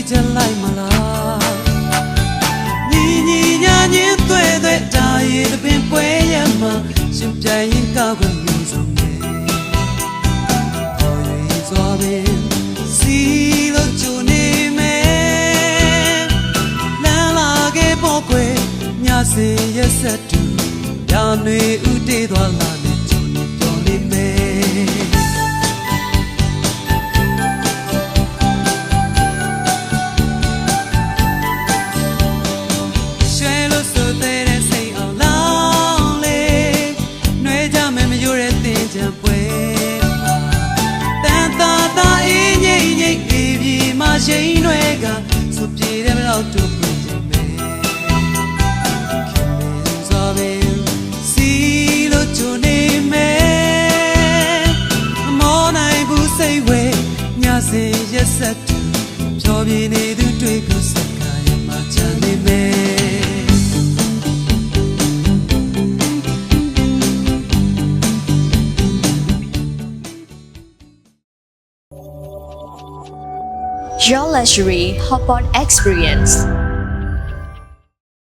လက်ကုပ်တန်စီချလိုက်မလားညီညီညာညင်းတွေ့တဲ့တာရည်ပင်ပွဲရမှာရှင်ပြိုင်ရင်ကောက်ကွယ်မျိုးစုံရဲ့ပေါ်ရည်စွာပင်စီလို့ချူနေမယ်လမ်းလာခဲ့ပေါ်ကွယ်ညစင်ရက်ဆက်တူညာနေဥတေးသွားလာနေ ရွတဲ့တင်ကြံပွဲမှာတန်တာတာအေးငိမ့်ငိမ့်အေးပြေမရှိန်တွေကဆိုပြေတယ်မလို့တို့ပြင်ကြမယ်ခင်မင်းစွာပင်စီလို့ချူနေမယ်အမောနိုင်ဘူးစိတ်ဝဲညစဉ်ရက်ဆက်တူဖြောပြနေသူတွေ့ကိုစက္ Your luxury hotpot experience.